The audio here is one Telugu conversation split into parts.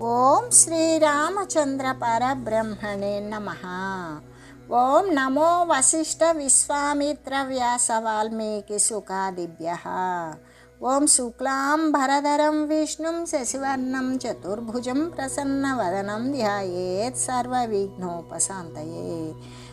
ఓం శ్రీరామచంద్ర పరబ్రహ్మణే నమ ఓం నమో వశిష్ఠ విశ్వామిత్ర వ్యాస వాల్మీకి సుఖాదిభ్య ఓం శుక్లాం భరధరం విష్ణుం శశివర్ణం చతుర్భుజం ప్రసన్నవదనం ధ్యాయేత్ సర్వవిఘ్నోపశాంతయే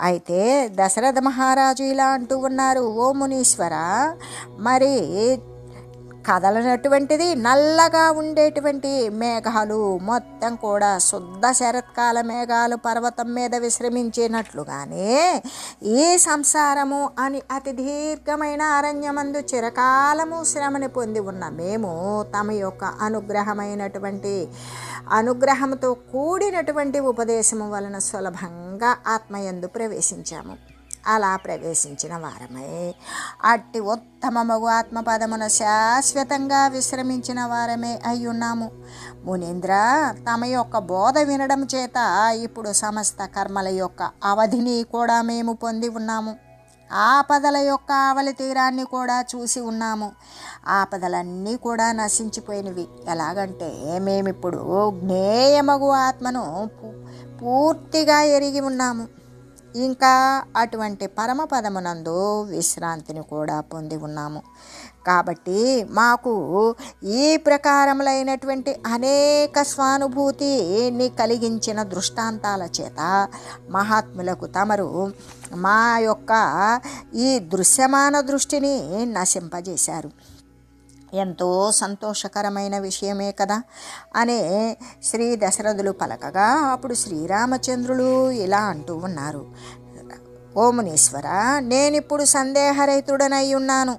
అయితే దశరథ మహారాజు ఇలా అంటూ ఉన్నారు ఓ మునీశ్వర మరి కదలనటువంటిది నల్లగా ఉండేటువంటి మేఘాలు మొత్తం కూడా శుద్ధ శరత్కాల మేఘాలు పర్వతం మీద విశ్రమించినట్లుగానే ఈ సంసారము అని అతి దీర్ఘమైన అరణ్యమందు చిరకాలము శ్రమని పొంది ఉన్న మేము తమ యొక్క అనుగ్రహమైనటువంటి అనుగ్రహంతో కూడినటువంటి ఉపదేశము వలన సులభంగా ఆత్మయందు ప్రవేశించాము. అలా ప్రవేశించిన వారమై. అట్టి ఉత్తమమగు ఆత్మపదమున శాశ్వతంగా విశ్రమించిన వారమే అయ్యున్నాము. మునీంద్ర తమ యొక్క బోధ వినడం చేత ఇప్పుడు సమస్త కర్మల యొక్క అవధిని కూడా మేము పొంది ఉన్నాము. ఆపదల యొక్క ఆవలి తీరాన్ని కూడా చూసి ఉన్నాము. ఆపదలన్నీ కూడా నశించిపోయినవి. ఎలాగంటే మేమిప్పుడు జ్ఞేయమగు ఆత్మను పూర్తిగా ఎరిగి ఉన్నాము. ఇంకా అటువంటి పరమపదమునందు విశ్రాంతిని కూడా పొంది ఉన్నాము. కాబట్టి మాకు ఈ ప్రకారములైనటువంటి అనేక స్వానుభూతిని కలిగించిన దృష్టాంతాల చేత మహాత్ములకు తమరు మా యొక్క ఈ దృశ్యమాన దృష్టిని నశింపజేశారు. ఎంతో సంతోషకరమైన విషయమే కదా అనే శ్రీ దశరథులు పలకగా అప్పుడు శ్రీరామచంద్రులు ఇలా అంటూ ఉన్నారు. ఓ మునీశ్వర నేనిప్పుడు సందేహరహితుడనై ఉన్నాను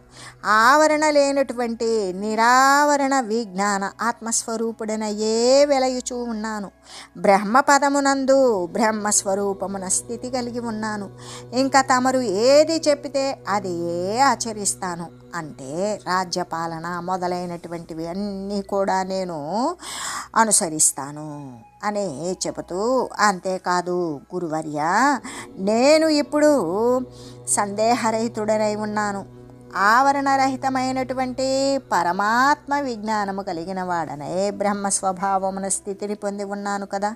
ఆవరణ లేనటువంటి నిరావరణ విజ్ఞాన ఆత్మస్వరూపుడనయ్యే వెలయుచూ ఉన్నాను. బ్రహ్మపదమునందు బ్రహ్మస్వరూపమున స్థితి కలిగి ఉన్నాను. ఇంకా తమరు ఏది చెప్పితే అది ఏ ఆచరిస్తాను. అంటే రాజ్యపాలన మొదలైనటువంటివి అన్నీ కూడా నేను అనుసరిస్తాను. అని చెబుతూ అంతేకాదు గురువర్య నేను ఇప్పుడు సందేహరహితుడనై ఉన్నాను. ఆవరణరహితమైనటువంటి పరమాత్మ విజ్ఞానము కలిగిన వాడనే బ్రహ్మ స్వభావమున స్థితిని పొంది ఉన్నాను కదా.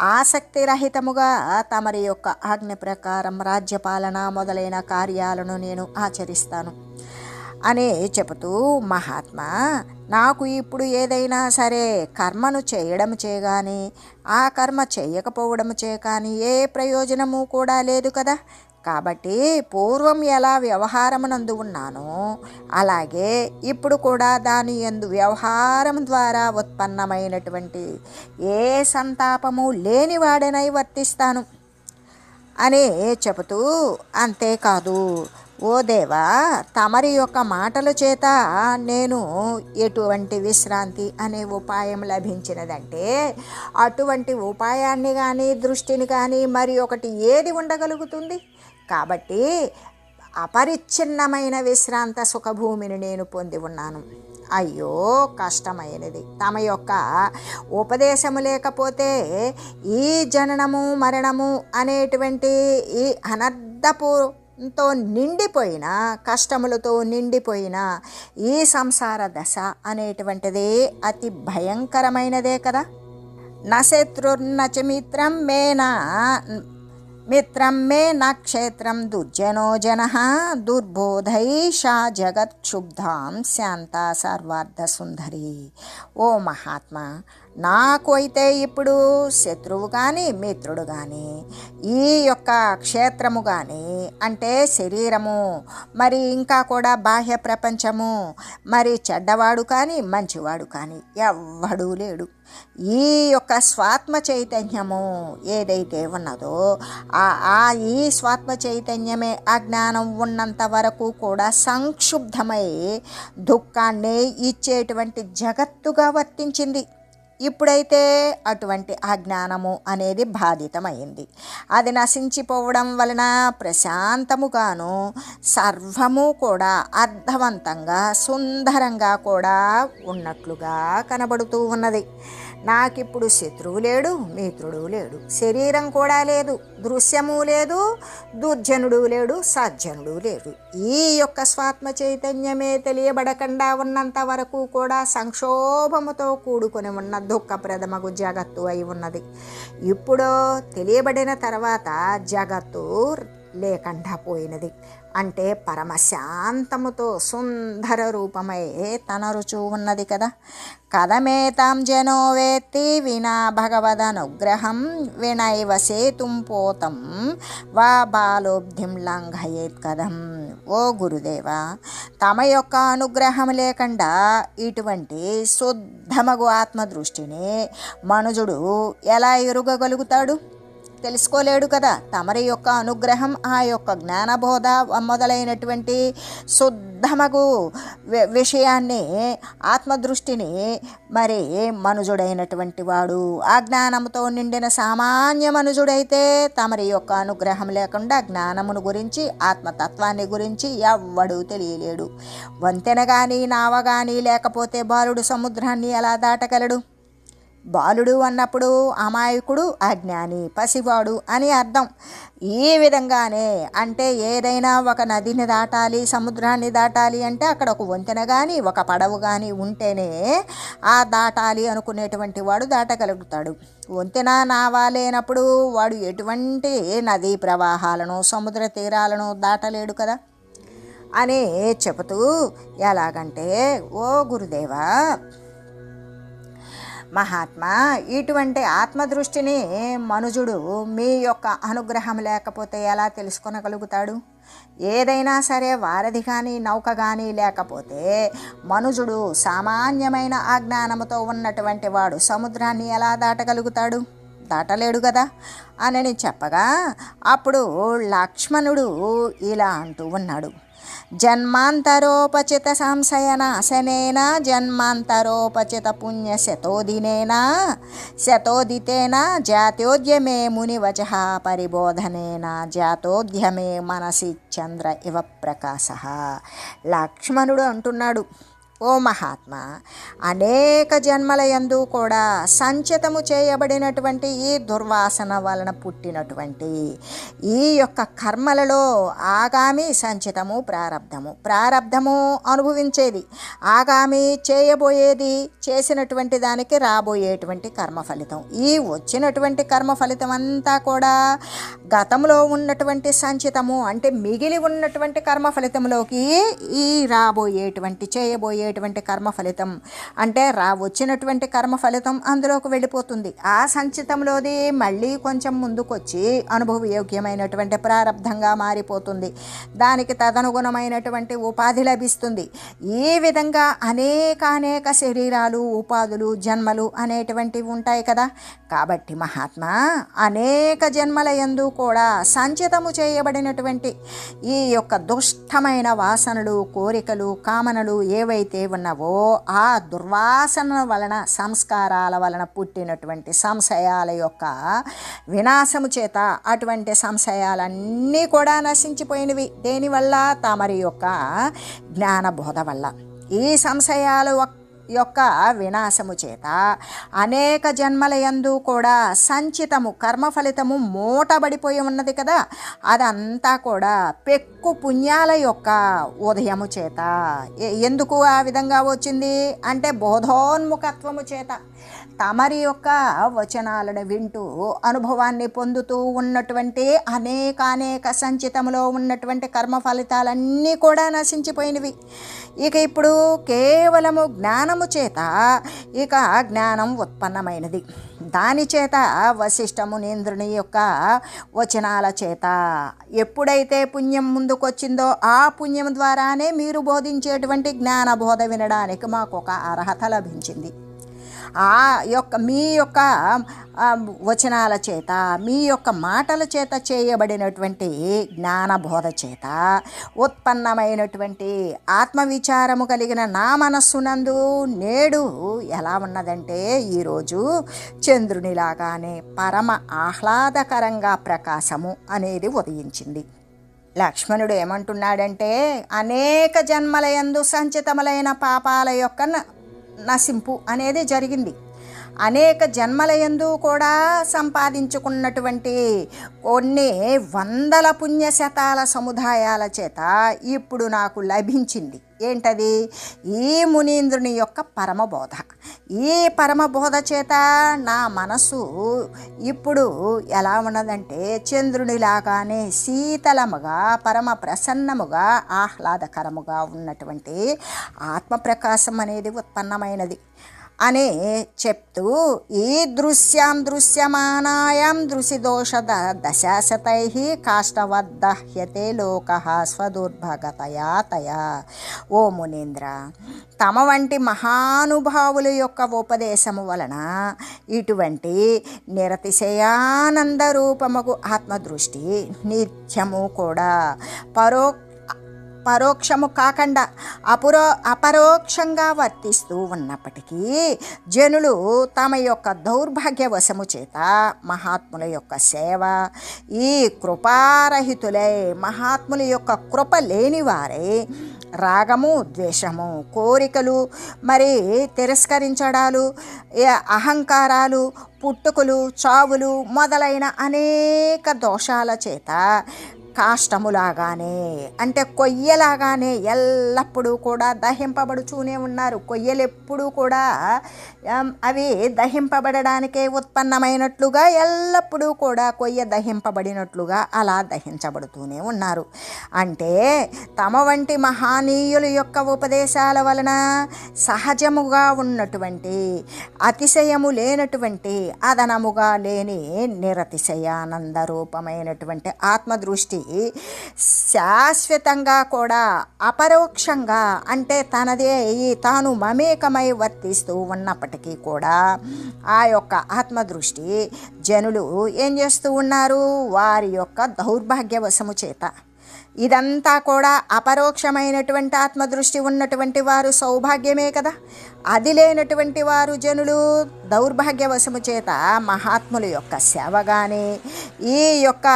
ఆసక్తి రహితముగా తమరి యొక్క ఆజ్ఞ ప్రకారం రాజ్యపాలన మొదలైన కార్యాలను నేను ఆచరిస్తాను. అనే చెబుతూ మహాత్మా నాకు ఇప్పుడు ఏదైనా సరే కర్మను చేయడం చే కానీ ఆ కర్మ చేయకపోవడం చే కానీ ఏ ప్రయోజనము కూడా లేదు కదా. కాబట్టి పూర్వం ఎలా వ్యవహారమునందు ఉన్నానో అలాగే ఇప్పుడు కూడా దాని ఎందు వ్యవహారం ద్వారా ఉత్పన్నమైనటువంటి ఏ సంతాపము లేనివాడనై వర్తిస్తాను. అని చెబుతూ అంతేకాదు ఓ దేవా తమరి యొక్క మాటల చేత నేను ఎటువంటి విశ్రాంతి అనే ఉపాయం లభించినదంటే అటువంటి ఉపాయాన్ని కానీ దృష్టిని కానీ మరి ఒకటి ఏది ఉండగలుగుతుంది? కాబట్టి అపరిచ్ఛిన్నమైన విశ్రాంత సుఖభూమిని నేను పొంది ఉన్నాను. అయ్యో కష్టమైనది. తమ యొక్క ఉపదేశము లేకపోతే ఈ జననము మరణము అనేటువంటి ఈ అనర్ధపు తో నిండిపోయిన కష్టములతో నిండిపోయిన ఈ సంసార దశ అనేటువంటిది అతి భయంకరమైనదే కదా. నశత్రుర్నచ మిత్రం మేనా మిత్రం మే నక్షేత్రం దుర్జనో జన దుర్బోధైషా జగత్క్షుబ్ధాం శాంత సర్వార్థ సుందరి ఓ మహాత్మా నాకు అయితే ఇప్పుడు శత్రువు కానీ మిత్రుడు కానీ ఈ యొక్క క్షేత్రము కానీ అంటే శరీరము మరి ఇంకా కూడా బాహ్య ప్రపంచము మరి చెడ్డవాడు కానీ మంచివాడు కానీ ఎవ్వడూ లేడు. ఈ యొక్క స్వాత్మ చైతన్యము ఏదైతే ఉన్నదో ఆ ఆ ఈ స్వాత్మ చైతన్యమే అజ్ఞానం ఉన్నంత వరకు కూడా సంక్షుబ్ధమై దుఃఖాన్ని ఇచ్చేటువంటి జగత్తుగా వర్తించింది. ఇప్పుడైతే అటువంటి అజ్ఞానము అనేది బాధితమైంది అది నశించిపోవడం వలన ప్రశాంతముగాను సర్వము కూడా అర్థవంతంగా సుందరంగా కూడా ఉన్నట్లుగా కనబడుతూ ఉన్నది. నాకిప్పుడు శత్రువు లేడు మిత్రుడు లేడు శరీరం కూడా లేదు దృశ్యము లేదు దుర్జనుడు లేడు సజ్జనుడు లేడు. ఈ యొక్క స్వాత్మ చైతన్యమే తెలియబడకుండా ఉన్నంత వరకు కూడా సంక్షోభముతో కూడుకొని ఉన్న దుఃఖప్రదమగు జగత్తు అయి ఉన్నది. ఇప్పుడు తెలియబడిన తర్వాత జగత్తు లేకుండా పోయినది. అంటే పరమశాంతముతో సుందర రూపమై తనరుచూ ఉన్నది కదా. కథమేతాం జనో వేత్తి వినా భగవదనుగ్రహం వినైవ సేతుం పోతం వా బాలోబ్ధిం లంఘయేత్ కథం. ఓ గురుదేవా తమ యొక్క అనుగ్రహం లేకుండా ఇటువంటి శుద్ధమగు ఆత్మదృష్టిని మనుజుడు ఎలా ఎరుగగలుగుతాడు? తెలుసుకోలేడు కదా. తమరి యొక్క అనుగ్రహం ఆ యొక్క జ్ఞానబోధ మొదలైనటువంటి శుద్ధమగు విషయాన్ని ఆత్మదృష్టిని మరి మనుజుడైనటువంటి వాడు. ఆ జ్ఞానంతో నిండిన సామాన్య మనుజుడైతే తమరి యొక్క అనుగ్రహం లేకుండా జ్ఞానమును గురించి ఆత్మతత్వాన్ని గురించి ఎవ్వడూ తెలియలేడు. వంతెన కానీ నావ కానీ లేకపోతే బాలుడు సముద్రాన్ని ఎలా దాటగలడు? బాలుడు అన్నప్పుడు అమాయకుడు అజ్ఞాని పసివాడు అని అర్థం. ఈ విధంగానే అంటే ఏదైనా ఒక నదిని దాటాలి సముద్రాన్ని దాటాలి అంటే అక్కడ ఒక వంతెన కానీ ఒక పడవ కానీ ఉంటేనే ఆ దాటాలి అనుకునేటువంటి వాడు దాటగలుగుతాడు. వంతెన నావా లేనప్పుడు వాడు ఎటువంటి నదీ ప్రవాహాలను సముద్ర తీరాలను దాటలేడు కదా. అని చెబుతూ ఎలాగంటే ఓ గురుదేవా మహాత్మా ఇటువంటి ఆత్మదృష్టిని మనుజుడు మీ యొక్క అనుగ్రహం లేకపోతే ఎలా తెలుసుకొనగలుగుతాడు? ఏదైనా సరే వారధి కానీ నౌక కానీ లేకపోతే మనుజుడు సామాన్యమైన అజ్ఞానముతో ఉన్నటువంటి వాడు సముద్రాన్ని ఎలా దాటగలుగుతాడు? దాటలేడు కదా అని చెప్పగా అప్పుడు లక్ష్మణుడు ఇలా అంటూ ఉన్నాడు. జన్మాంతరోపచిత సంశయనాశనేన జన్మాంతరోపచిత పుణ్య శతోదినేన శతోదితేన జాతోద్యమే మునివచ పరిబోధనేన జాతోద్యమే మనసి చంద్ర ఇవ ప్రకాశ. లక్ష్మణుడు అంటున్నాడు ఓ మహాత్మ అనేక జన్మల యందు కూడా సంచితము చేయబడినటువంటి ఈ దుర్వాసన వలన పుట్టినటువంటి ఈ యొక్క కర్మలలో ఆగామి సంచితము ప్రారంధము ప్రారబ్ధము అనుభవించేది ఆగామి చేయబోయేది చేసినటువంటి దానికి రాబోయేటువంటి కర్మ ఫలితం. ఈ వచ్చినటువంటి కర్మ ఫలితం అంతా కూడా గతంలో ఉన్నటువంటి సంచితము అంటే మిగిలి ఉన్నటువంటి కర్మ ఫలితంలోకి ఈ రాబోయేటువంటి చేయబోయేటువంటి కర్మ ఫలితం. అంటే రా వచ్చినటువంటి కర్మ ఫలితం అందులోకి వెళ్ళిపోతుంది. ఆ సంచితంలోది మళ్ళీ కొంచెం ముందుకొచ్చి అనుభవయోగ్యమైనటువంటి ప్రారంధంగా మారిపోతుంది. దానికి తదనుగుణమైనటువంటి ఉపాధి లభిస్తుంది. ఈ విధంగా అనేక అనేక శరీరాలు ఉపాధులు జన్మలు అనేటువంటివి ఉంటాయి కదా. కాబట్టి మహాత్మా అనేక జన్మల యందు కూడా సంచితము చేయబడినటువంటి ఈ యొక్క దుష్టమైన వాసనలు కోరికలు కామనలు ఏవైతే ఉన్నావో ఆ దుర్వాసన వలన సంస్కారాల వలన పుట్టినటువంటి సంశయాల యొక్క వినాశము చేత అటువంటి సంశయాలన్నీ కూడా నశించిపోయినవి. దేనివల్ల? తమరి యొక్క జ్ఞానబోధ వల్ల. ఈ సంశయాలు ఒక్క యొక్క వినాశము చేత. అనేక జన్మల యందు కూడా సంచితము కర్మ ఫలితము మూటబడిపోయి ఉన్నది కదా. అదంతా కూడా పెక్కు పుణ్యాల యొక్క ఉదయము చేత. ఎందుకు ఆ విధంగా వచ్చింది? అంటే బోధోన్ముఖత్వము చేత. తమరి యొక్క వచనాలను వింటూ అనుభవాన్ని పొందుతూ ఉన్నటువంటి అనేక అనేక సంచితములో ఉన్నటువంటి కర్మ ఫలితాలన్నీ కూడా నశించిపోయినవి. ఇక ఇప్పుడు కేవలము జ్ఞానము చేత ఇక జ్ఞానం ఉత్పన్నమైనది. దాని చేత వశిష్ఠమునేంద్రుని యొక్క వచనాల చేత ఎప్పుడైతే పుణ్యం ముందుకొచ్చిందో ఆ పుణ్యం ద్వారానే మీరు బోధించేటువంటి జ్ఞాన బోధ వినడానికి మాకు ఒక అర్హత లభించింది. ఆ యొక్క మీ యొక్క వచనాల చేత మీ యొక్క మాటల చేత చేయబడినటువంటి జ్ఞానబోధ చేత ఉత్పన్నమైనటువంటి ఆత్మవిచారము కలిగిన నా మనస్సునందు నేడు ఎలా ఉన్నదంటే ఈరోజు చంద్రునిలాగానే పరమ ఆహ్లాదకరంగా ప్రకాశము అనేది ఉదయించింది. లక్ష్మణుడు ఏమంటున్నాడంటే అనేక జన్మలయందు సంచితములైన పాపాల యొక్క నశింపు అనేది జరిగింది. అనేక జన్మలయందు కూడా సంపాదించుకున్నటువంటి కొన్ని వందల పుణ్యశతాల సముదాయాల చేత ఇప్పుడు నాకు లభించింది. ఏంటది? ఈ మునీంద్రుని యొక్క పరమబోధ. ఈ పరమబోధ చేత నా మనసు ఇప్పుడు ఎలా ఉన్నదంటే చంద్రునిలాగానే శీతలముగా పరమ ప్రసన్నముగా ఆహ్లాదకరముగా ఉన్నటువంటి ఆత్మప్రకాశం అనేది ఉత్పన్నమైనది. అనే చెప్తూ ఈ దృశ్యాం దృశ్యమానాయాం దృశిదోష దశాశతై కాష్టవద్దహ్యతే లోక స్వదుర్భగతయా తయా. ఓ మునీంద్ర తమ వంటి మహానుభావుల యొక్క ఉపదేశము వలన ఇటువంటి నిరతిశయానంద రూపముకు ఆత్మదృష్టి నిత్యము కూడా పరోక్ష పరోక్షము కాకుండా అపురో అపరోక్షంగా వర్తిస్తూ ఉన్నప్పటికీ జనులు తమ యొక్క దౌర్భాగ్యవశము చేత మహాత్ముల యొక్క సేవ ఈ కృపారహితులై మహాత్ముల యొక్క కృప లేనివారై రాగము ద్వేషము కోరికలు మరి తిరస్కరించడాలు అహంకారాలు పుట్టుకలు చావులు మొదలైన అనేక దోషాల చేత కాష్టములాగానే అంటే కొయ్యలాగానే ఎల్లప్పుడూ కూడా దహింపబడుతూనే ఉన్నారు. కొయ్యలు ఎప్పుడూ కూడా అవి దహింపబడడానికే ఉత్పన్నమైనట్లుగా ఎల్లప్పుడూ కూడా కొయ్య దహింపబడినట్లుగా అలా దహించబడుతూనే ఉన్నారు. అంటే తమ వంటి మహానీయుల యొక్క ఉపదేశాల వలన సహజముగా ఉన్నటువంటి అతిశయము లేనటువంటి అదనముగా లేని నిరతిశయానంద రూపమైనటువంటి ఆత్మదృష్టి శాశ్వతంగా కూడా అపరోక్షంగా అంటే తనదే ఈ తాను మమేకమై వర్తిస్తూ ఉన్నప్పటికీ కూడా ఆ యొక్క ఆత్మదృష్టి జనులు ఏం చేస్తూ ఉన్నారు? వారి యొక్క దౌర్భాగ్యవశము చేత. ఇదంతా కూడా అపరోక్షమైనటువంటి ఆత్మదృష్టి ఉన్నటువంటి వారు సౌభాగ్యమే కదా. అది లేనటువంటి వారు జనులు దౌర్భాగ్యవశము చేత మహాత్ముల యొక్క సేవ కానీ ఈ యొక్క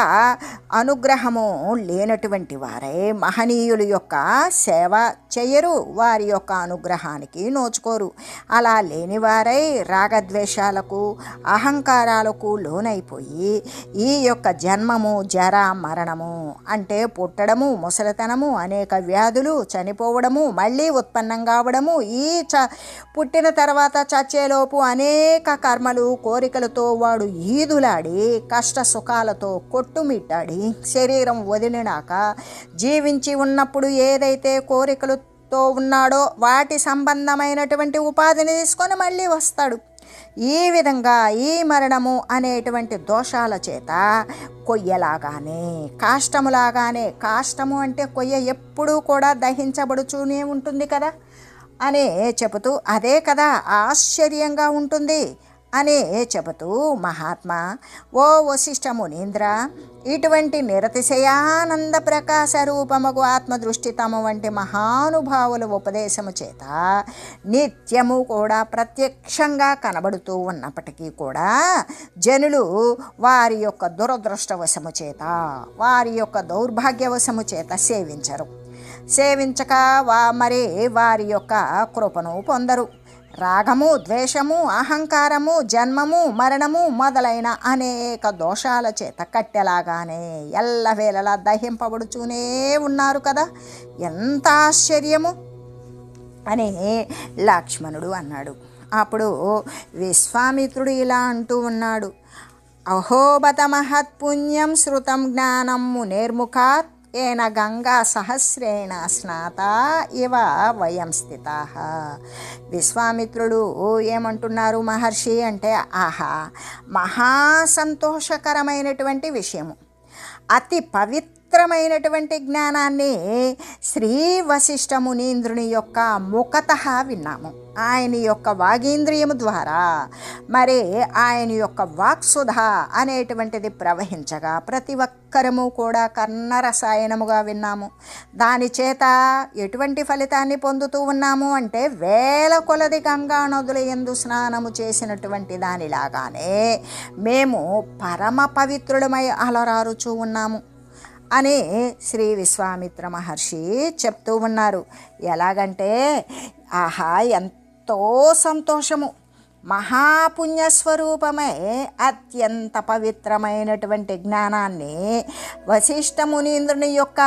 అనుగ్రహము లేనటువంటి వారే మహనీయుల యొక్క సేవ చేయరు వారి యొక్క అనుగ్రహానికి నోచుకోరు. అలా లేనివారై రాగద్వేషాలకు అహంకారాలకు లోనైపోయి ఈ యొక్క జన్మము జర మరణము అంటే పుట్టడము ముసలితనము అనేక వ్యాధులు చనిపోవడము మళ్ళీ ఉత్పన్నం కావడము ఈ చ పుట్టిన తర్వాత చచ్చేలోపు అనేక కర్మలు కోరికలతో వాడు ఈదులాడి కష్ట సుఖాలతో కొట్టుమిట్టాడి శరీరం వదిలినాక జీవించి ఉన్నప్పుడు ఏదైతే కోరికలతో ఉన్నాడో వాటి సంబంధమైనటువంటి ఉపాధిని తీసుకొని మళ్ళీ వస్తాడు. ఈ విధంగా ఈ మరణము అనేటువంటి దోషాల చేత కొయ్యలాగానే కాష్టములాగానే కాష్టము అంటే కొయ్య ఎప్పుడూ కూడా దహించబడుతూనే ఉంటుంది కదా. అని చెబుతూ అదే కదా ఆశ్చర్యంగా ఉంటుంది అని చెబుతూ మహాత్మా ఓ వశిష్ఠ మునీంద్ర ఇటువంటి నిరతిశయానంద ప్రకాశ రూపముగు ఆత్మదృష్టి తమ వంటి మహానుభావుల ఉపదేశము చేత నిత్యము కూడా ప్రత్యక్షంగా కనబడుతూ ఉన్నప్పటికీ కూడా జనులు వారి యొక్క దురదృష్టవశము చేత వారి యొక్క దౌర్భాగ్యవశము చేత సేవించరు. సేవించక వా మరి వారి యొక్క కృపను పొందరు. రాగము ద్వేషము అహంకారము జన్మము మరణము మొదలైన అనేక దోషాల చేత కట్టెలాగానే ఎల్లవేళలా దహింపబడుచూనే ఉన్నారు కదా. ఎంత ఆశ్చర్యము! అని లక్ష్మణుడు అన్నాడు. అప్పుడు విశ్వామిత్రుడు ఇలా అంటూ ఉన్నాడు. అహోబత మహత్పుణ్యం శృతం జ్ఞానం మునేర్ముఖాత్ ఏన గంగా సహస్రేణ స్నాత ఇవ వయం స్థిత. విశ్వామిత్రుడు ఏమంటున్నారు మహర్షి అంటే ఆహా మహా సంతోషకరమైనటువంటి విషయము. అతి పవిత్ర పవిత్రమైనటువంటి జ్ఞానాన్ని శ్రీ వశిష్ఠ మునీంద్రుని యొక్క ముఖత విన్నాము. ఆయన యొక్క వాగేంద్రియము ద్వారా. మరి ఆయన యొక్క వాక్సుధ అనేటువంటిది ప్రవహించగా ప్రతి ఒక్కరము కూడా కర్ణరసాయనముగా విన్నాము. దాని చేత ఎటువంటి ఫలితాన్ని పొందుతూ ఉన్నాము అంటే వేల కొలది గంగా నదుల ఎందు స్నానము చేసినటువంటి దానిలాగానే మేము పరమ పవిత్రులమై అలరారుచూ ఉన్నాము. అని శ్రీ విశ్వామిత్ర మహర్షి చెప్తూ ఉన్నారు. ఎలాగంటే ఆహా ఎంతో సంతోషము. మహాపుణ్యస్వరూపమై అత్యంత పవిత్రమైనటువంటి జ్ఞానాన్ని వశిష్ఠ మునీంద్రుని యొక్క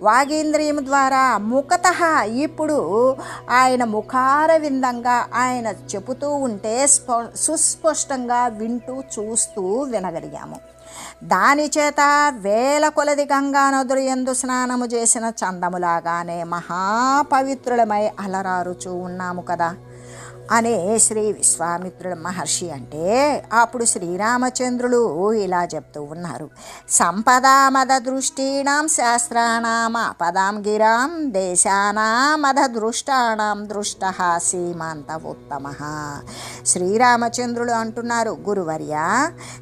వాగేంద్రియం ద్వారా ముఖత ఇప్పుడు ఆయన ముఖార విందంగా ఆయన చెబుతూ ఉంటే స్ప సుస్పష్టంగా వింటూ చూస్తూ వినగలిగాము. దానిచేత వేల కొలది గంగా నదులు ఎందు స్నానము చేసిన చందములాగానే మహాపవిత్రులమై అలరారుచూ ఉన్నాము కదా. అనే శ్రీ విశ్వామిత్రుడు మహర్షి అంటే అప్పుడు శ్రీరామచంద్రులు ఇలా చెప్తూ ఉన్నారు. సంపదామద దృష్టీణం శాస్త్రాణం అపదాం గిరాం దేశానామద దృష్టాణం దృష్ట సీమాంత ఉత్తమ. శ్రీరామచంద్రులు అంటున్నారు గురువర్య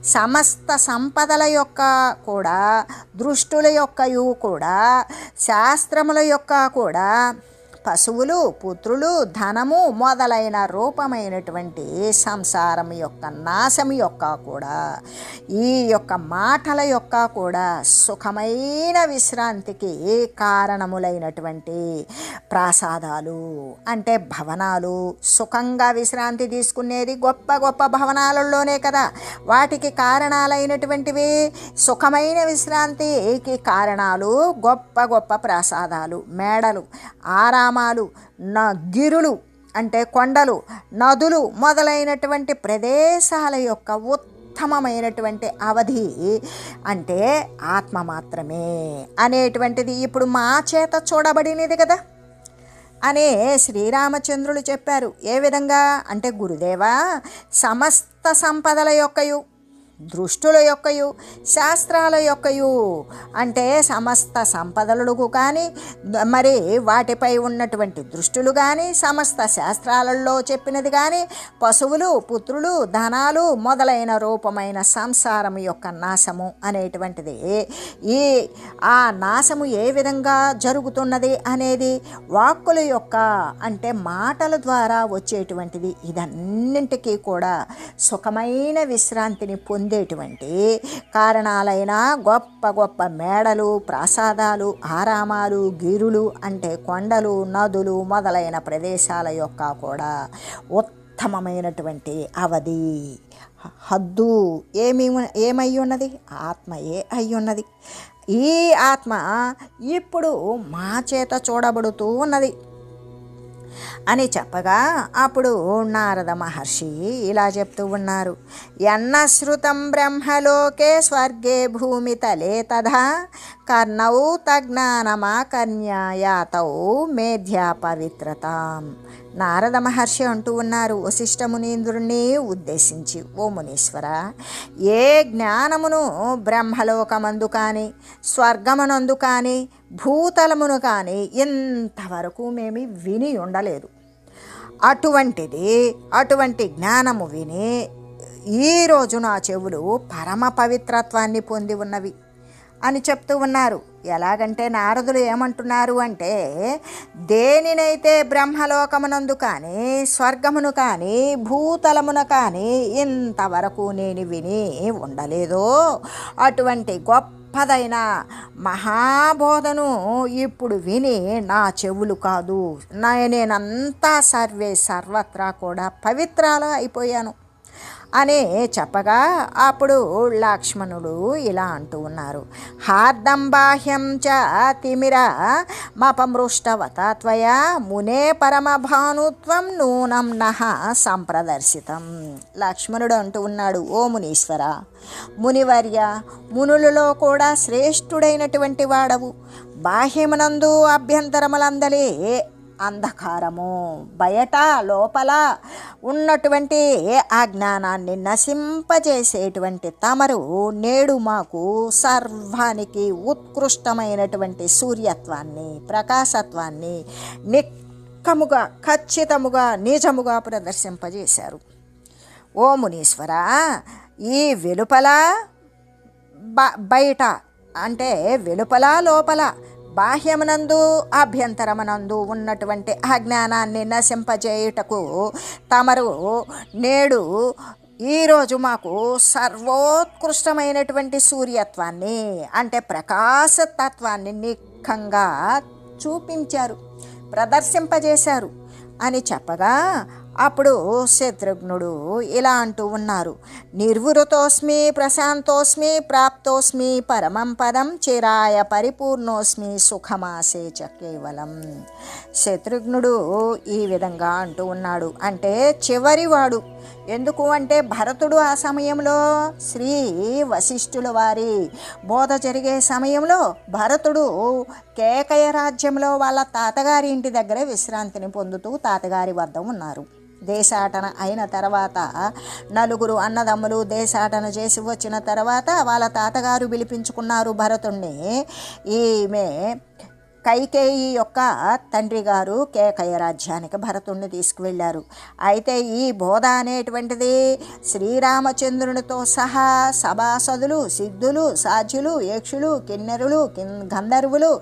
సమస్త సంపదల యొక్క కూడా దృష్టుల యొక్కయు కూడా శాస్త్రముల యొక్క కూడా పశువులు పుత్రులు ధనము మొదలైన రూపమైనటువంటి సంసారం యొక్క నాశం యొక్క కూడా ఈ యొక్క మాటల యొక్క కూడా సుఖమైన విశ్రాంతికి కారణములైనటువంటి ప్రాసాదాలు అంటే భవనాలు సుఖంగా విశ్రాంతి తీసుకునేది గొప్ప గొప్ప భవనాలలోనే కదా. వాటికి కారణాలైనటువంటివి సుఖమైన విశ్రాంతికి కారణాలు గొప్ప గొప్ప ప్రాసాదాలు మేడలు ఆరామ గ్రామాలు న గిరులు అంటే కొండలు నదులు మొదలైనటువంటి ప్రదేశాల యొక్క ఉత్తమమైనటువంటి అవధి అంటే ఆత్మ మాత్రమే అనేటువంటిది ఇప్పుడు మా చేత చూడబడినది కదా. అనే శ్రీరామచంద్రులు చెప్పారు. ఏ విధంగా? అంటే గురుదేవా సమస్త సంపదల యొక్కయు దృష్టుల యొక్కయు శాస్త్రాల యొక్కయు. అంటే సమస్త సంపదలకు కానీ మరి వాటిపై ఉన్నటువంటి దృష్టులు కానీ సమస్త శాస్త్రాలలో చెప్పినది కానీ పశువులు పుత్రులు ధనాలు మొదలైన రూపమైన సంసారం యొక్క నాశము అనేటువంటిది. ఈ ఆ నాశము ఏ విధంగా జరుగుతున్నది అనేది వాక్కుల యొక్క అంటే మాటల ద్వారా వచ్చేటువంటిది. ఇదన్నింటికీ కూడా సుఖమైన విశ్రాంతిని పొంది పొందేటువంటి కారణాలైన గొప్ప గొప్ప మేడలు ప్రాసాదాలు ఆరామాలు గిరులు అంటే కొండలు నదులు మొదలైన ప్రదేశాల యొక్క కూడా ఉత్తమమైనటువంటి అవధి. హద్దు ఏమి ఏమై ఉన్నది? ఆత్మయే అయి ఉన్నది. ఈ ఆత్మ ఇప్పుడు మా చేత చూడబడుతూ ఉన్నది. అని చెప్పగా అప్పుడు నారద మహర్షి ఇలా చెప్తూ ఉన్నారు. ఎన్నశ్రుతం బ్రహ్మలోకే స్వర్గే భూమి తలే తథా కర్ణౌ తజ్ఞానమాకర్ణ్యాయాతౌ మేధ్యా పవిత్రతాం. నారద మహర్షి అంటూ ఉన్నారు వశిష్ఠ మునీంద్రుణ్ణి ఉద్దేశించి. ఓ మునీశ్వర ఏ జ్ఞానమును బ్రహ్మలోకమందు కానీ స్వర్గమునందు కానీ భూతలమును కానీ ఇంతవరకు మేము విని ఉండలేదు. అటువంటిది అటువంటి జ్ఞానము విని ఈరోజు నా చెవులు పరమ పవిత్రత్వాన్ని పొంది ఉన్నవి. అని చెప్తూ ఉన్నారు. ఎలాగంటే నారదులు ఏమంటున్నారు అంటే దేనినైతే బ్రహ్మలోకమునందు కానీ స్వర్గమును కానీ భూతలమున కానీ ఇంతవరకు నేను విని ఉండలేదో అటువంటి గొప్పదైన మహాబోధను ఇప్పుడు విని నా చెవులు కాదు. నా నేనంతా సర్వే సర్వత్రా కూడా పవిత్రాలు అయిపోయాను. అని చెప్పగా అప్పుడు లక్ష్మణుడు ఇలా అంటూ ఉన్నారు. హార్దం బాహ్యం చ తిమిర మపమృష్టవత త్వయా మునే పరమభానుత్వం నూనం నహ సంప్రదర్శితం. లక్ష్మణుడు అంటూ ఉన్నాడు ఓ మునీశ్వర మునివర్య మునులలో కూడా శ్రేష్ఠుడైనటువంటి వాడవు. బాహ్యమునందు అభ్యంతరములందలే అంధకారము. బయట లోపల ఉన్నటువంటి ఆ జ్ఞానాన్ని నశింపజేసేటువంటి తమరు నేడు మాకు సర్వానికి ఉత్కృష్టమైనటువంటి సూర్యత్వాన్ని ప్రకాశత్వాన్ని నిక్కముగా ఖచ్చితముగా నిజముగా ప్రదర్శింపజేశారు. ఓ మునీశ్వర ఈ వెలుపల బ బయట అంటే వెలుపల లోపల బాహ్యమునందు అభ్యంతరమునందు ఉన్నటువంటి ఆ జ్ఞానాన్ని నశింపజేయుటకు తమరు నేడు ఈరోజు మాకు సర్వోత్కృష్టమైనటువంటి సూర్యత్వాన్ని అంటే ప్రకాశతత్వాన్ని నిఖంగా చూపించారు ప్రదర్శింపజేశారు అని చెప్పగా అప్పుడు శత్రుఘ్నుడు ఇలా అంటూ ఉన్నారు. నిర్వృతోస్మి ప్రశాంతోస్మి ప్రాప్తోస్మి పరమం పదం చిరాయ పరిపూర్ణోస్మి సుఖమాసే చ కేవలం. శత్రుఘ్నుడు ఈ విధంగా అంటూ ఉన్నాడు. అంటే చివరివాడు. ఎందుకు అంటే భరతుడు ఆ సమయంలో శ్రీ వశిష్ఠుల వారి బోధ జరిగే సమయంలో భరతుడు కేకయ రాజ్యంలో వాళ్ళ తాతగారి ఇంటి దగ్గర విశ్రాంతిని పొందుతూ తాతగారి వద్ద ఉన్నారు. దేశాటన అయిన తర్వాత నలుగురు అన్నదమ్ములు దేశాటన చేసి వచ్చిన తర్వాత వాళ్ళ తాతగారు పిలిపించుకున్నారు భరతుణ్ణి. ఈమె కైకేయి యొక్క తండ్రి గారు కేకయ రాజ్యానికి భరతుణ్ణి తీసుకువెళ్ళారు. అయితే ఈ బోధ అనేటువంటిది శ్రీరామచంద్రునితో సహా సభాసదులు సిద్ధులు సాధ్యులు యక్షులు కిన్నెరులు గంధర్వులు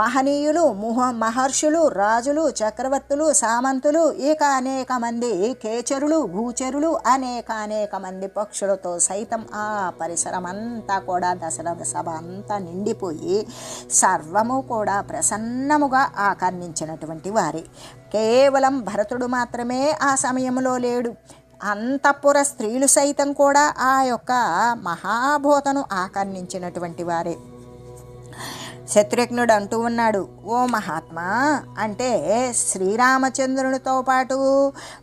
మహనీయులు ముహ మహర్షులు రాజులు చక్రవర్తులు సామంతులు ఇక అనేక మంది కేచరులు భూచరులు అనేక అనేక మంది పక్షులతో సైతం ఆ పరిసరం అంతా కూడా దశరథ సభ అంతా నిండిపోయి సర్వము కూడా ప్రసన్నముగా ఆకర్ణించినటువంటి వారే. కేవలం భరతుడు మాత్రమే ఆ సమయంలో లేడు. అంతఃపుర స్త్రీలు సైతం కూడా ఆ యొక్క మహాభూతను ఆకర్ణించినటువంటి వారే. శత్రుఘ్నుడు అంటూ ఉన్నాడు ఓ మహాత్మా! అంటే శ్రీరామచంద్రునితో పాటు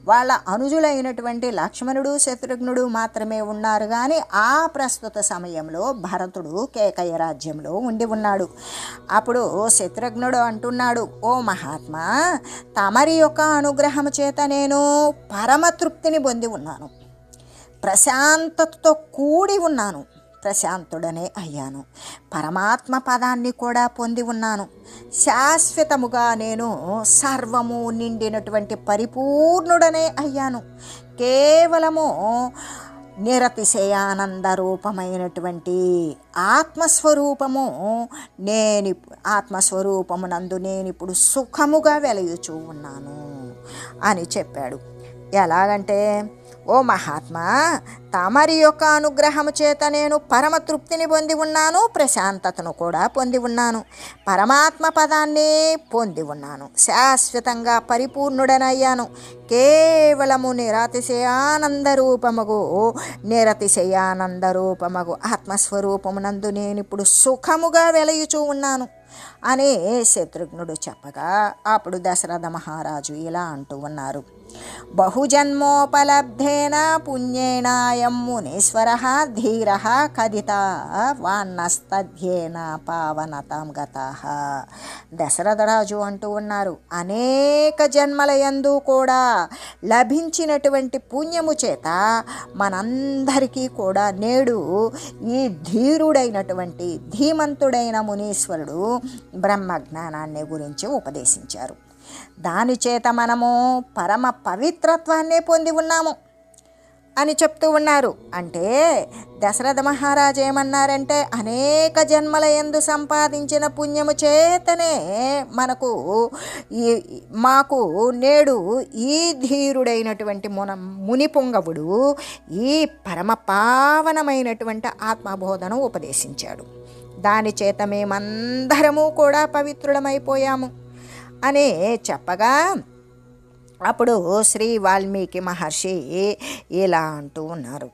వాళ్ళ అనుజులైనటువంటి లక్ష్మణుడు శత్రుఘ్నుడు మాత్రమే ఉన్నారు. కానీ ఆ ప్రస్తుత సమయంలో భరతుడు కేకయ రాజ్యంలో ఉండి ఉన్నాడు. అప్పుడు శత్రుఘ్నుడు అంటున్నాడు ఓ మహాత్మా! తమరి యొక్క అనుగ్రహం చేత నేను పరమతృప్తిని పొంది ఉన్నాను. ప్రశాంతతతో కూడి ఉన్నాను. ప్రశాంతుడనే అయ్యాను. పరమాత్మ పదాన్ని కూడా పొంది ఉన్నాను. శాశ్వతముగా నేను సర్వము నిండినటువంటి పరిపూర్ణుడనే అయ్యాను. కేవలము నిరతిశయానంద రూపమైనటువంటి ఆత్మస్వరూపము నేను ఆత్మస్వరూపమునందు నేను ఇప్పుడు సుఖముగా వెలయుచూ ఉన్నాను అని చెప్పాడు. ఎలాగంటే ఓ మహాత్మా తమరి యొక్క అనుగ్రహము చేత నేను పరమ తృప్తిని పొంది ఉన్నాను ప్రశాంతతను కూడా పొంది ఉన్నాను. పరమాత్మ పదాన్ని పొంది ఉన్నాను. శాశ్వతంగా పరిపూర్ణుడనయ్యాను. కేవలము నిరతిశయానందరూపముగు రూపమగు రూపమగు ఆత్మస్వరూపమునందు నేను ఇప్పుడు సుఖముగా వెలయుచూ ఉన్నాను అని శత్రుఘ్నుడు చెప్పగా అప్పుడు దశరథ మహారాజు ఇలా అంటూ ఉన్నారు. బహుజన్మోపలబ్ధేన పుణ్యేనాయం మునీశ్వర ధీర కదిత వాన్నస్తధ్యేన పావనతాం గత. దశరథరాజు అంటూ ఉన్నారు అనేక జన్మలయందు కూడా లభించినటువంటి పుణ్యము చేత మనందరికీ కూడా నేడు ఈ ధీరుడైనటువంటి ధీమంతుడైన మునీశ్వరుడు బ్రహ్మజ్ఞానాన్ని గురించి ఉపదేశించారు. దానిచేత మనము పరమ పవిత్రత్వాన్నే పొంది ఉన్నాము అని చెప్తూ ఉన్నారు. అంటే దశరథ మహారాజు ఏమన్నారంటే అనేక జన్మల ఎందు సంపాదించిన పుణ్యము చేతనే మనకు ఈ మాకు నేడు ఈ ధీరుడైనటువంటి మున ముని పొంగవుడు ఈ పరమ పావనమైనటువంటి ఆత్మబోధను ఉపదేశించాడు. దాని చేత మేమందరము కూడా పవిత్రులమైపోయాము. అని చెప్పగా అప్పుడు శ్రీ వాల్మీకి మహర్షి ఇలా అంటూ ఉన్నారు.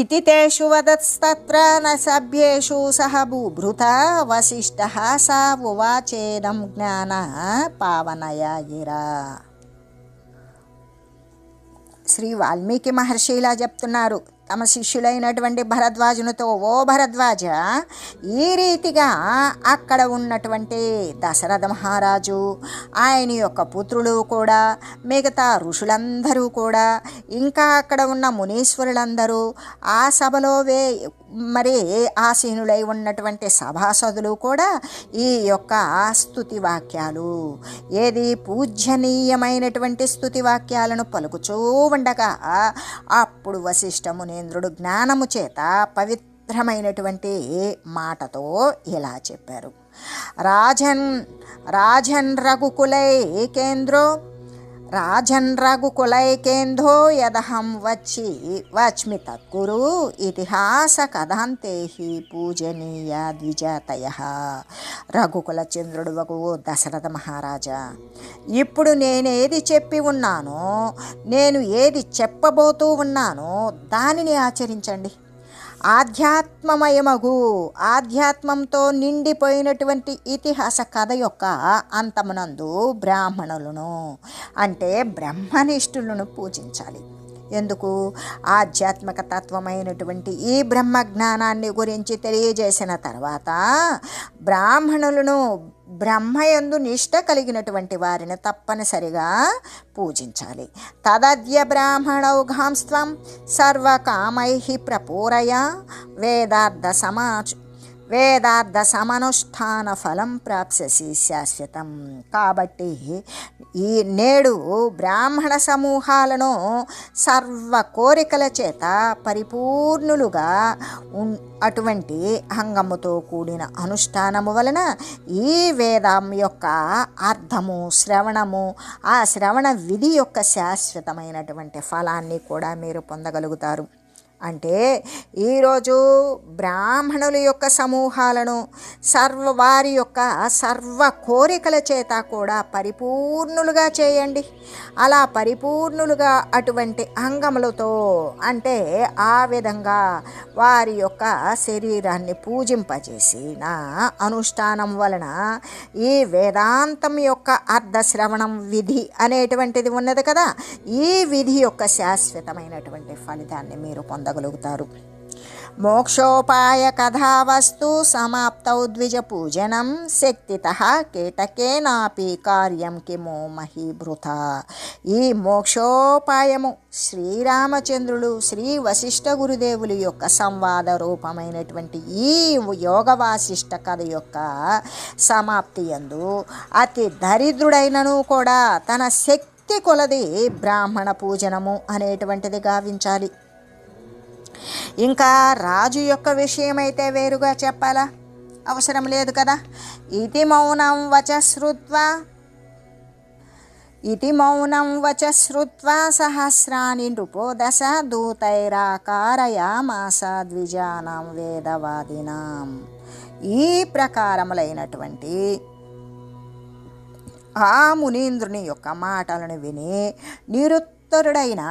ఇతి తేషు వదత్స్తత్ర న సభ్యేషు సహ భూభృత వశిష్ట సా ఉవాచేదం జ్ఞాన పావనయాగిరా శ్రీ వాల్మీకి మహర్షి ఇలా చెప్తున్నారు. తమ శిష్యులైనటువంటి భరద్వాజునితో ఓ భరద్వాజ ఈ రీతిగా అక్కడ ఉన్నటువంటి దశరథ మహారాజు ఆయన యొక్క పుత్రులు కూడా మిగతా ఋషులందరూ కూడా ఇంకా అక్కడ ఉన్న మునీశ్వరులందరూ ఆ సభలో వే మరి ఆసీనులై ఉన్నటువంటి సభాసదులు కూడా ఈ యొక్క స్తుతి వాక్యాలు. ఏది పూజ్యనీయమైనటువంటి స్థుతి వాక్యాలను పలుకుచూ ఉండగా అప్పుడు వశిష్ఠముని మునేంద్రుడు జ్ఞానము చేత పవిత్రమైనటువంటి మాటతో ఇలా చెప్పారు. రాజన్ రాజన్ రఘుకులై కేంద్రో రాజన్ రఘుకులైకేందో యదహం వచ్చి వచ్మి తత్కురు ఇతిహాస కథాంతేహి పూజనీయ ద్విజాతయ. రఘుకుల చంద్రుడు వగు దశరథ మహారాజా ఇప్పుడు నేనేది చెప్పి ఉన్నానో నేను ఏది చెప్పబోతూ ఉన్నానో దానిని ఆచరించండి. ఆధ్యాత్మమయమగు ఆధ్యాత్మంతో నిండిపోయినటువంటి ఇతిహాస కథ యొక్క అంతమునందు బ్రాహ్మణులను అంటే బ్రహ్మనిష్ఠులను పూజించాలి. ఎందుకు? ఆధ్యాత్మిక తత్వమైనటువంటి ఈ బ్రహ్మ జ్ఞానాన్ని గురించి తెలియజేసిన తర్వాత బ్రాహ్మణులను బ్రహ్మయందు నిష్ట కలిగినటువంటి వారిని తప్పనిసరిగా పూజించాలి. తదద్య బ్రాహ్మణౌఘాంస్త్వం సర్వకామై ప్రపూరయ వేదార్థ సమాచ వేదార్థ సమనుష్ఠాన ఫలం ప్రాప్స్యసి శాశ్వతం. కాబట్టి ఈ నేడు బ్రాహ్మణ సమూహాలను సర్వ కోరికల చేత పరిపూర్ణులుగా అటువంటి అంగముతో కూడిన అనుష్ఠానము వలన ఈ వేదం యొక్క అర్థము శ్రవణము ఆ శ్రవణ విధి యొక్క శాశ్వతమైనటువంటి ఫలాన్ని కూడా మీరు పొందగలుగుతారు. అంటే ఈరోజు బ్రాహ్మణుల యొక్క సమూహాలను సర్వ వారి యొక్క సర్వ కోరికల చేత కూడా పరిపూర్ణులుగా చేయండి. అలా పరిపూర్ణులుగా అటువంటి అంగములతో అంటే ఆ విధంగా వారి యొక్క శరీరాన్ని పూజింపజేసిన అనుష్ఠానం వలన ఈ వేదాంతం యొక్క అర్ధశ్రవణం విధి అనేటువంటిది ఉన్నది కదా ఈ విధి యొక్క శాశ్వతమైనటువంటి ఫలితాన్ని మీరు పొందగలుగుతారు మోక్షోపాయ కథావస్తు సమాప్తౌ ద్విజ పూజనం శక్తిత కీటకేనాపి కార్యం కిమో మహీభృత ఈ మోక్షోపాయము శ్రీరామచంద్రులు శ్రీ వశిష్ఠ గురుదేవులు యొక్క సంవాద రూపమైనటువంటి ఈ యోగ వాసిష్ట కథ యొక్క సమాప్తి యందు అతి దరిద్రుడైనను కూడా తన శక్తి కొలది బ్రాహ్మణ పూజనము అనేటువంటిది గావించాలి. ఇంకా రాజు యొక్క విషయమైతే వేరుగా చెప్పాలా? అవసరం లేదు కదా. ఇది మౌనం వచశ్రుత్వా. ఇది మౌనం వచశ్రుత్వా సహస్రాని నృపోదశ దూతైరాకారయామాస ద్విజానం వేదవాదినాం. ఈ ప్రకారములైనటువంటి ఆ మునీంద్రుని యొక్క మాటలను విని నిరుత్ నిరుత్తరుడైన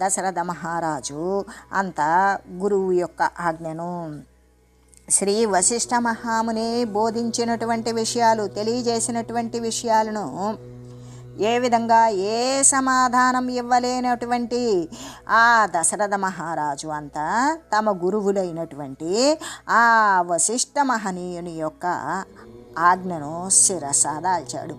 దశరథ మహారాజు అంత గురువు యొక్క ఆజ్ఞను శ్రీ వశిష్ఠ మహాముని బోధించినటువంటి విషయాలు తెలియజేసినటువంటి విషయాలను ఏ విధంగా ఏ సమాధానం ఇవ్వలేనటువంటి ఆ దశరథ మహారాజు అంతా తమ గురువులైనటువంటి ఆ వశిష్ఠ మహనీయుని యొక్క ఆజ్ఞను శిరసాదాల్చాడు.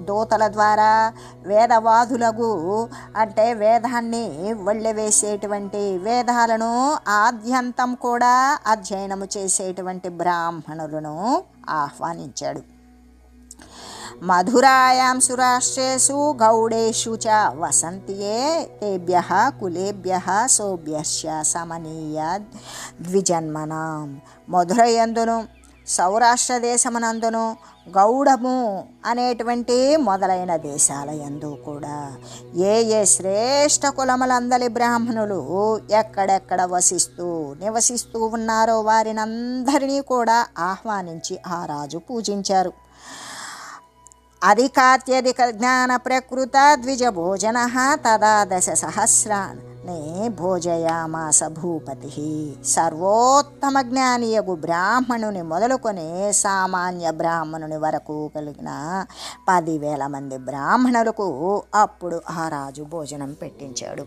దూతల ద్వారా వేదవాదులకు అంటే వేదాన్ని వెళ్ళవేసేటువంటి వేదాలను ఆద్యంతం కూడా అధ్యయనము చేసేటువంటి బ్రాహ్మణులను ఆహ్వానించాడు. మధురాయాం సురాష్ట్రేషు గౌడేషు చ వసంతియే తేభ్య కులేభ్య సోభ్యశ్చ సమనీయ ద్విజన్మనాం. మధురయందును సౌరాష్ట్ర దేశమునందును గౌడము అనేటువంటి మొదలైన దేశాల యందు కూడా ఏ ఏ శ్రేష్ఠ కులములందలి బ్రాహ్మణులు ఎక్కడెక్కడ వసిస్తూ నివసిస్తూ ఉన్నారో వారినందరినీ కూడా ఆహ్వానించి ఆ రాజు పూజించారు. అధికాత్యధిక జ్ఞాన ప్రకృత ద్విజభోజన తదా దశ సహస్రాన్ నే భోజయామాస భూపతి సర్వోత్తమ జ్ఞానియగు బ్రాహ్మణుని మొదలుకొని సామాన్య బ్రాహ్మణుని వరకు కలిగిన పదివేల మంది బ్రాహ్మణులకు అప్పుడు ఆ రాజు భోజనం పెట్టించాడు.